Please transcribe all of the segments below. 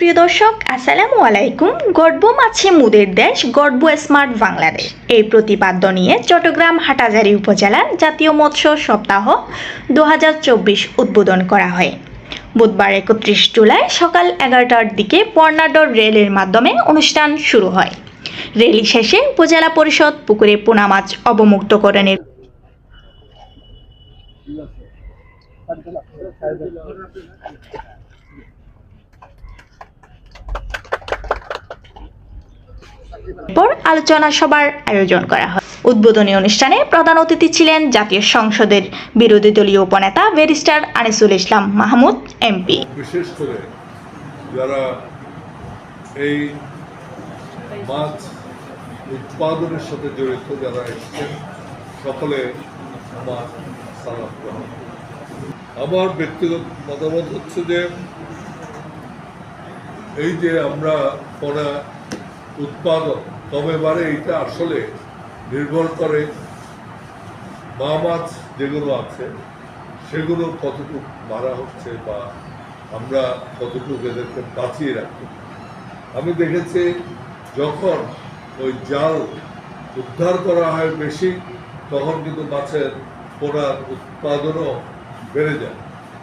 প্রিয় দর্শক, আসসালামু আলাইকুম। গর্ব মাছে মুদের দেশ, গর্ব স্মার্ট বাংলাদেশ। এই প্রতিপাদ্য নিয়ে চট্টগ্রাম হাটাজারি উপজেলার জাতীয় মৎস্য সপ্তাহ দু হাজার চব্বিশ উদ্বোধন করা হয়। বুধবার একত্রিশ জুলাই সকাল এগারোটার দিকে বর্ণাঢ্য রেলের মাধ্যমে অনুষ্ঠান শুরু হয়। রেলি শেষে উপজেলা পরিষদ পুকুরে পোনা মাছ অবমুক্তকরণের পর আলোচনা সভার আয়োজন করা হয়। উদ্বোধনী অনুষ্ঠানে প্রধান অতিথি ছিলেন জাতীয় সংসদের বিরোধী দলীয় উপনেতা ব্যারিস্টার আনিসুল ইসলাম মাহমুদ, এমপি। বিশেষ করে যারা এই মাছ উৎপাদনের সাথে জড়িত যারা এসেছেন, সকলে আমার সালাম আমার ব্যক্তিগত মতামত হচ্ছে যে, এই যে আমরা পড়া উৎপাদন কমে বাড়ে এইটা আসলে নির্ভর করে মা মাছ যেগুলো আছে, সেগুলো কতটুকু মারা হচ্ছে বা আমরা কতটুকু এদেরকে বাঁচিয়ে রাখতে আমি দেখেছি যখন ওই জাল উদ্ধার করা হয় বেশি, তখন কিন্তু মাছের পোনার উৎপাদনও বেড়ে যায়।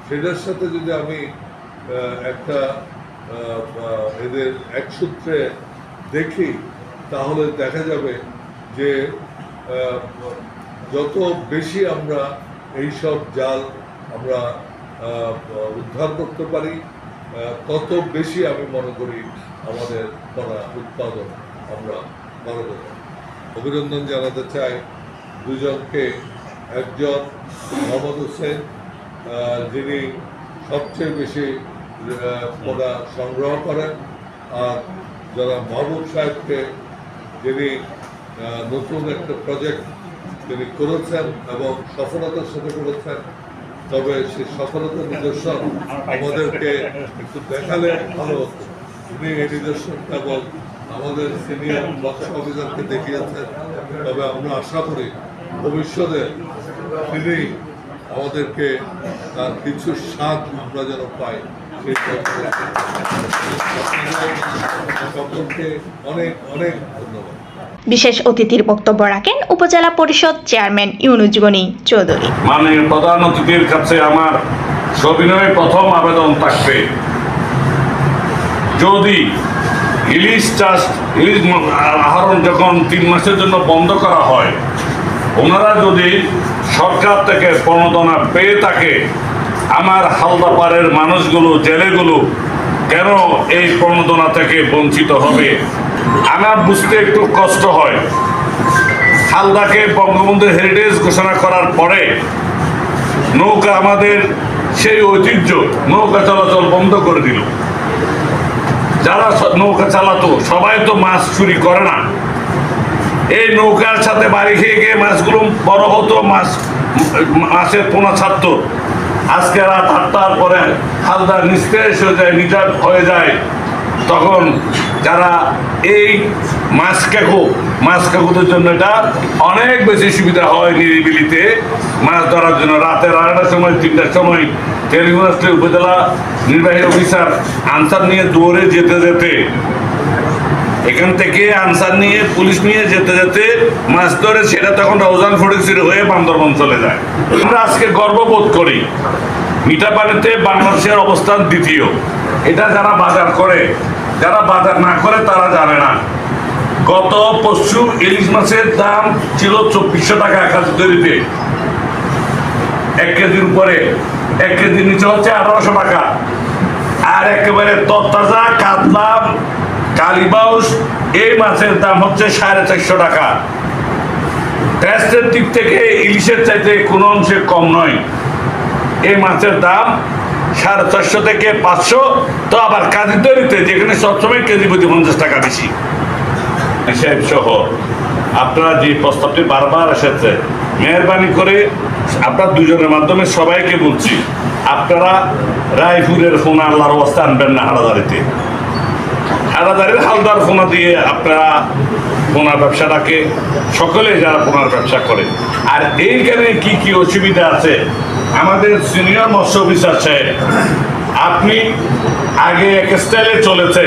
সেটার সাথে যদি আমি একটা এদের এক সূত্রে দেখি তাহলে দেখা যাবে যে যত বেশি আমরা এইসব জাল আমরা উদ্ধার করতে পারি তত বেশি আমি মনে করি আমাদের করা উৎপাদন আমরা বাড়াতে অভিনন্দন জানাতে চাই দুজনকে একজন মোহাম্মদ হোসেন যিনি সবচেয়ে বেশি আহ, সংগ্রহ করেন আর যারা মাহবুব সাহেবকে যিনি নতুন একটা প্রজেক্ট তিনি করেছেন এবং সফলতার সাথে করেছেন, তবে সেই সফলতার নিদর্শন আমাদেরকে একটু দেখালে ভালো হতো। তিনি এই নিদর্শন কেবল আমাদের সিনিয়র বক্স অফিসারকে দেখিয়েছেন, তবে আমরা আশা করি ভবিষ্যতে তিনি আমাদেরকে তার কিছু স্বাদ আমরা যেন পাই। বিশেষ অতিথির বক্তব্য রাখেন উপজেলা পরিষদ চেয়ারম্যান ইউনুজ গনি চৌধুরী। মাননীয় প্রধান অতিথির কাছে আমার সবিনয় প্রথম আবেদন থাকবে। যদি ইলিশ চাষ, ইলিশ আহরণ যখন তিন মাসের জন্য বন্ধ করা হয়, ওনারা যদি সরকার থেকে প্রণোদনা পেয়ে থাকে আমার হালদাপাড়ের মানুষগুলো, জেলেগুলো কেন এই প্রণোদনা থেকে বঞ্চিত হবে? আমার বুঝতে একটু কষ্ট হয়। হালদাকে বঙ্গবন্ধু হেরিটেজ ঘোষণা করার পরে নৌকা আমাদের সেই ঐতিহ্য নৌকা চলাচল বন্ধ করে দিল। যারা নৌকা চালাতো, সবাই তো মাছ চুরি করে না। এই নৌকার সাথে বাড়ি খেয়ে গিয়ে মাছগুলো বড় হতো, মাছ, মাছের পোনা ছাড়তো। আজকে রাত আটটার পরে হালদার নিস্তেজ হয়ে যায় নিটার হয়ে যায়। তখন যারা এই মাছ কাকু মাছ কাকুদের জন্য এটা অনেক বেশি সুবিধা হয় নিরিবিলিতে। মাছ ধরার জন্য রাতের আড়াইটার সময়, তিনটার সময় টেলিফোনাস্টে উপজেলা নির্বাহী অফিসার আনসার নিয়ে দৌড়ে যেতে যেতে এখান থেকে আনসার নিয়ে, পুলিশ নিয়ে যেতে যেতে মাছ ধরে সেটা তখন রওজান ফটিকসির হয়ে বান্দরবন চলে যায়। আমরা আজকে গর্ববোধ করি মিঠা পানিতে বাংলাদেশের অবস্থান দ্বিতীয়। এটা যারা বাজার করে, যারা বাজার না করে তারা জানে না। গত পরশু ইলিশ মাছের দাম ছিল চব্বিশশো টাকা এক হাজার তৈরিতে। এক কেজির উপরে, এক কেজির নিচে হচ্ছে আঠারোশো টাকা। আর একেবারে তরতাজা, কাতলা কালিবাউস এই মাছের দাম হচ্ছে সাড়ে চারশো টাকা। টেস্টের দিক থেকে ইলিশের চাইতে কোনো অংশে কম নয়। এই মাছের দাম সাড়ে চারশো থেকে পাঁচশো, তো আবার কাজী তৈরিতে যেখানে সবসময় কেজি প্রতি পঞ্চাশ টাকা বেশি। সহ, আপনারা যে প্রস্তাবটি বারবার এসেছে, মেহরবানি করে আপনার দুজনের মাধ্যমে সবাইকে বলছি, আপনারা রায়পুরের ফোন আল্লাহর অবস্থা আনবেন না হারাদারিতে। হারাদারির হালদার ফোনা দিয়ে আপনারা পোনার ব্যবসাটাকে, সকলে যারা পোনার ব্যবসা করে। আর এইখানে কি কি অসুবিধা আছে? আমাদের সিনিয়র মৎস্য অফিসার সাহেব, আপনি আগে এক স্টাইলে চলেছে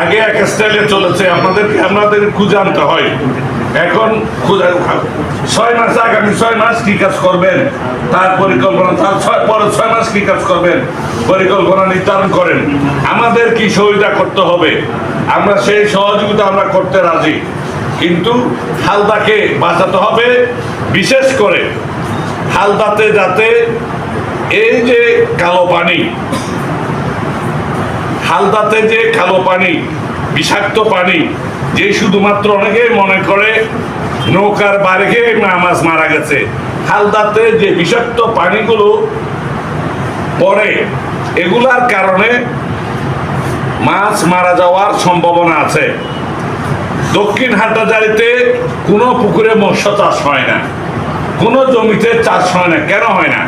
আগে এক স্টাইলে চলেছে। আপনাদেরকে আপনাদের খুঁজে আনতে হয়। এখন ছয় মাস আগামী ছয় মাস কি কাজ করবেন? তার পরিকল্পনা, তার ছয় পরে ছয় মাস কি কাজ করবেন? পরিকল্পনা নির্ধারণ করেন। আমাদের কি সহযোগিতা করতে হবে? আমরা সেই সহযোগিতা আমরা করতে রাজি। কিন্তু হালদাকে বাঁচাতে হবে, বিশেষ করে হালদাতে যাতে এই যে কালো পানি, হালদাতে যে কালো পানি, বিষাক্ত পানি যে শুধুমাত্র অনেকেই মনে করে নৌকার খেয়ে মাছ মারা গেছে। হালদাতে যে বিষাক্ত পানিগুলো পড়ে, এগুলার কারণে মাছ মারা যাওয়ার সম্ভাবনা আছে। দক্ষিণ হাটাজারিতে কোনো পুকুরে মৎস্য চাষ হয় না। কোনো জমিতে চাষ হয় না। কেন হয় না?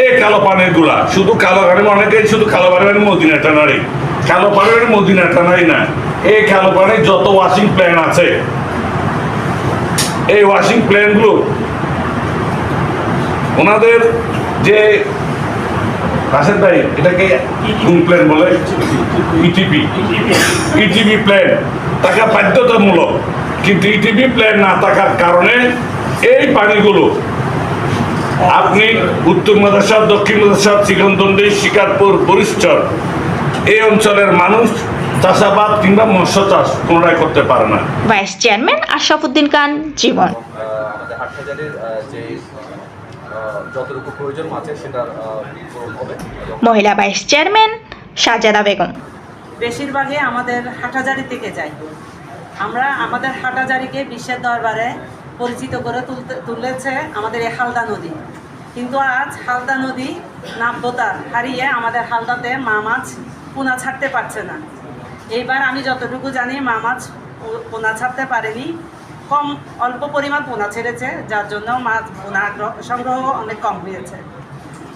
এই কালো পানিরগুলা। শুধু কালো পানি অনেকেই শুধু কালো পানি মানে মদিনা টানারি কালো পানি মানে মদিনা টানারি না। এই কালো যত ওয়াশিং প্ল্যান আছে, এই ওয়াশিং প্ল্যানগুলো ওনাদের যে রাশেদ ভাই, এটাকে কোন প্ল্যান বলে? ইটিপি ইটিপি প্ল্যান টাকা বাধ্যতামূলক। কিন্তু ইটিপি প্ল্যান না থাকার কারণে এই পানিগুলো আপনি উত্তর মাদ্রাসা, দক্ষিণ মাদ্রাসা চিকনদন্ডি শিকারপুর বরিষ্ঠর এই অঞ্চলের মানুষ চাষাবাদ কিংবা মৎস্য চাষ কোনোটাই করতে পারে না। Vice chairman Ashrafuddin Khan Jibon. আমাদের হাটহাজারির যে যতটুকু প্রয়োজন মাছের সেটার হবে। মহিলা ভাইস চেয়ারম্যান সাজেদা বেগম। বেশিরভাগই আমাদের হাটাজারি থেকে যায়। আমরা আমাদের হাটাজারিকে বিশ্বের দরবারে পরিচিত করে তুলতে তুলেছে আমাদের এই হালদা নদী। কিন্তু আজ হালদা নদী নাব্যতা হারিয়ে আমাদের হালদাতে মা মাছ পোনা ছাড়তে পারছে না। এইবার আমি যতটুকু জানি মা মাছ পোনা ছাড়তে পারেনি। কম অল্প পরিমাণ পোনা ছেড়েছে যার জন্য মাছ পোনা সংগ্রহ অনেক কম হয়েছে।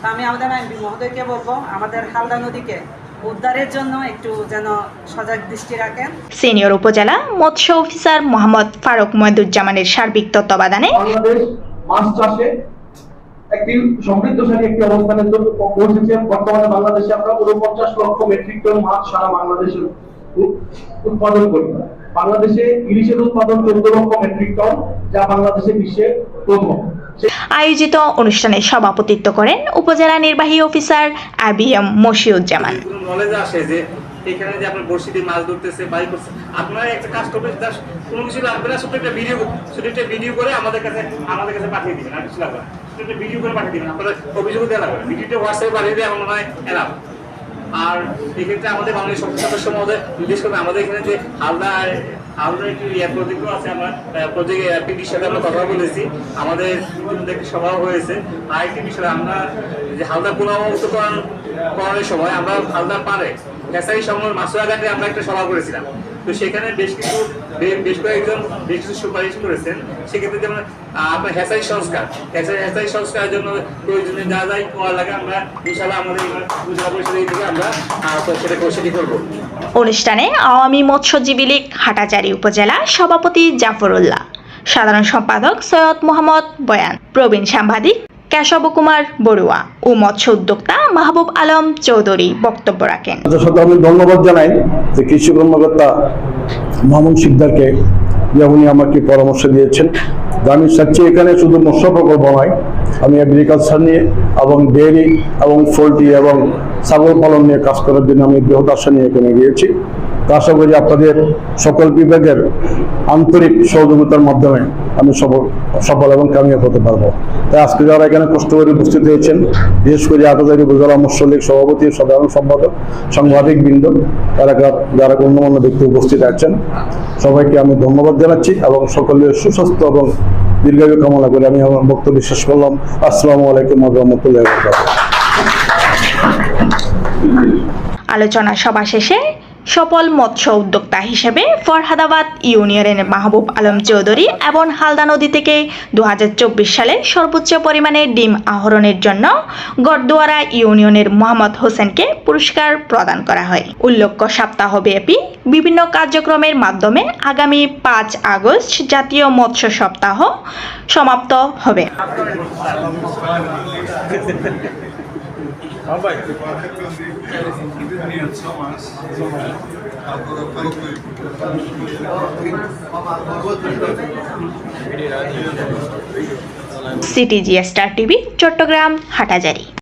তা আমি আমাদের এমপি মহোদয়কে বলব আমাদের হালদা নদীকে উদ্ধারের জন্য একটু যেন সজাগ দৃষ্টি রাখেন। সিনিয়র উপজেলা মৎস্য অফিসার মোহাম্মদ ফারুক ময়দুজ্জামানের সার্বিক তত্ত্বাবধানে বাংলাদেশ মাছ চাষে একটি সমৃদ্ধশালী একটি অবস্থানে পৌঁছেছে। বর্তমানে বাংলাদেশে আমরা উনপঞ্চাশ লক্ষ মেট্রিক টন মাছ সারা বাংলাদেশে উৎপাদন করি বাংলাদেশে ইলিশের উৎপাদন চোদ্দ লক্ষ মেট্রিক টন যা বাংলাদেশে বিশ্বের প্রথম। আয়োজিত অনুষ্ঠানে সভাপতিত্ব করেন উপজেলা নির্বাহী অফিসার আবিএম মশিউজ্জামান। নলেজ আসে যে এখানে যে আপনার বড়শি দিয়ে মাছ ধরতেছে বাই করছে। আপনারা একটা কাজ করবেন জাস্ট কোনো কিছু লাগবে না শুধু একটা ভিডিও শুধু একটা ভিডিও করে আমাদের কাছে আমাদের কাছে পাঠিয়ে দিবেন আর কিছু লাগবে না। শুধু একটা ভিডিও করে পাঠিয়ে দিবেন আপনাদের অভিযোগ দেওয়া লাগবে ভিডিওটা হোয়াটসঅ্যাপে পাঠিয়ে দিয়ে আমার মনে হয় এলাম। আর এক্ষেত্রে আমাদের বাংলাদেশ সংসদ সদস্য মহোদয়, বিশেষ করে আমাদের এখানে যে হালদা হালদার একটি ইয়ে প্রজেক্টও আছে, আমরা প্রজেক্ট সাথে আমরা কথা বলেছি। আমাদের একটি সভা হয়েছে। আর একটি বিষয়, আমরা যে হালদা পুনর্মুক্তকরণ করার সময় আমরা হালদা পারে নেসারি সময় মাসুরা ঘাটে আমরা একটা সভা করেছিলাম। তো সেখানে বেশ কিছু বেশ কয়েকজন বেশ কিছু সুপারিশ করেছেন। সেক্ষেত্রে যেমন আপনার হেসারি সংস্কার। হেসারি হেসারি সংস্কারের জন্য প্রয়োজনে যা যাই করা লাগে, আমরা ইনশাল্লাহ আমাদের উপজেলা পরিষদের দিক থেকে আমরা সেটা সেটি করব। অনুষ্ঠানে আওয়ামী মৎস্যজীবী লীগ হাটাজারি উপজেলা সভাপতি জাফরুল্লাহ, সাধারণ সম্পাদক সৈয়দ মোহাম্মদ বয়ান, প্রবীণ সাংবাদিক কেশব কুমার বড়ুয়া ও মৎস্য উদ্যোক্তা মাহবুব আলম চৌধুরী বক্তব্য রাখেন। আমি ধন্যবাদ জানাই যে কৃষি কর্মকর্তা মামুন শিকদারকে যে উনি আমাকে পরামর্শ দিয়েছেন। আমি চাচ্ছি এখানে শুধু মৎস্য প্রকল্প নয়, আমি এগ্রিকালচার নিয়ে এবং ডেয়ারি এবং পোলট্রি এবং ছাগল পালন নিয়ে কাজ করার জন্য আমি বৃহৎ আশা নিয়ে এখানে গিয়েছি। আশা করি আপনাদের সকল বিভাগের আন্তরিক সহযোগিতার মাধ্যমে আমি সফল সফল এবং কামিয়াব হতে পারব। তাই আজকে যারা এখানে কষ্ট করে উপস্থিত হয়েছেন, বিশেষ করে আটাজারি উপজেলা মৎস্য লীগ সভাপতি, সাধারণ সম্পাদক, সাংবাদিক বৃন্দ এলাকার যারা গণ্যমান্য ব্যক্তি উপস্থিত আছেন, সবাইকে আমি ধন্যবাদ জানাচ্ছি এবং সকলের সুস্বাস্থ্য এবং দীর্ঘায়ু কামনা করে আমি আমার বক্তব্য শেষ করলাম। আসসালামু আলাইকুম রহমতুল্লাহ আলোচনা সভা শেষে সফল মৎস্য উদ্যোক্তা হিসেবে ফরহাদাবাদ ইউনিয়নের মাহবুব আলম চৌধুরী এবং হালদা নদী থেকে দু হাজার চব্বিশ সালে সর্বোচ্চ পরিমাণে ডিম আহরণের জন্য গড়দুয়ারা ইউনিয়নের মোহাম্মদ হোসেনকে পুরস্কার প্রদান করা হয়। উল্লেখ্য সপ্তাহব্যাপী বিভিন্ন কার্যক্রমের মাধ্যমে আগামী পাঁচ আগস্ট জাতীয় মৎস্য সপ্তাহ সমাপ্ত হবে। CTG star TV Chittagong Hathazari.